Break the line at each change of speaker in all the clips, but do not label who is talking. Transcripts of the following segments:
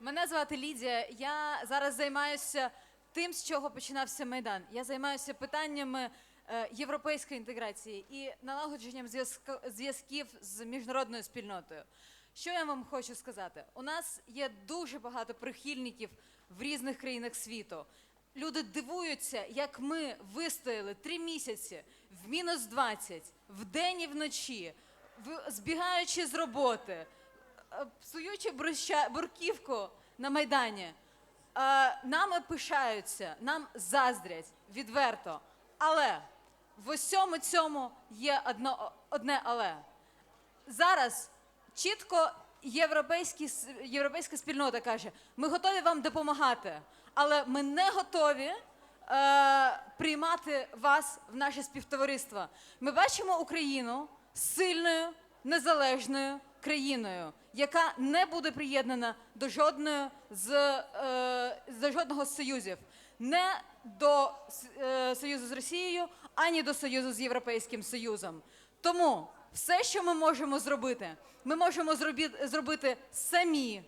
Мене звати Лідія. Я зараз займаюся тим, з чого починався майдан. Я займаюся питаннями е, європейської інтеграції і налагодженням зв'язків з міжнародною спільнотою. Що я вам хочу сказати? У нас є дуже багато прихильників в різних країнах світу. Люди дивуються, як ми вистояли три місяці в мінус 20, вдень і вночі, в- збігаючи з роботи, псуючи борща- бурківку на майдані. Е, Нами пишаються, нам заздрять відверто. Але в усьому цьому є одно, одне але. Зараз чітко європейська спільнота каже: ми готові вам допомагати, але ми не готові е, приймати вас в наше співтовариство. Ми бачимо Україну сильною, незалежною країною, яка не буде приєднана до жодної з е, до жодного з союзів, не до е, союзу з Росією, ані до союзу з Європейським Союзом. Тому все, що ми можемо зробити, ми можемо зробі- зробити самі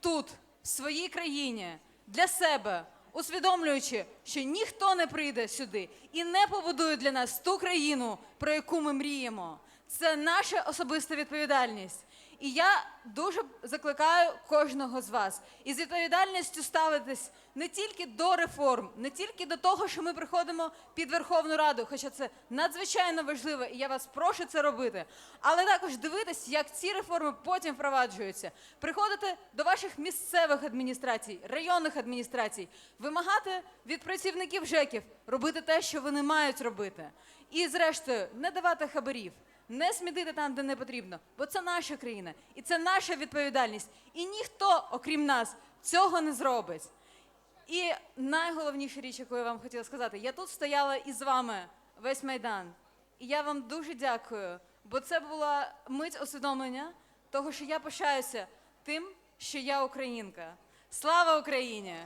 тут, в своїй країні, для себе, усвідомлюючи, що ніхто не прийде сюди і не побудує для нас ту країну, про яку ми мріємо. Це наша особиста відповідальність. І я дуже закликаю кожного з вас із відповідальністю ставитись не тільки до реформ, не тільки до того, що ми приходимо під Верховну Раду, хоча це надзвичайно важливо, і я вас прошу це робити, але також дивитись, як ці реформи потім впроваджуються. Приходити до ваших місцевих адміністрацій, районних адміністрацій, вимагати від працівників ЖЕКів робити те, що вони мають робити. І, зрештою, не давати хабарів. Не смітити там, де не потрібно, бо це наша країна і це наша відповідальність. І ніхто, окрім нас, цього не зробить. І найголовніша річ, яку я вам хотіла сказати, я тут стояла із вами весь майдан. І я вам дуже дякую, бо це була мить усвідомлення того, що я пишаюся тим, що я українка. Слава Україні!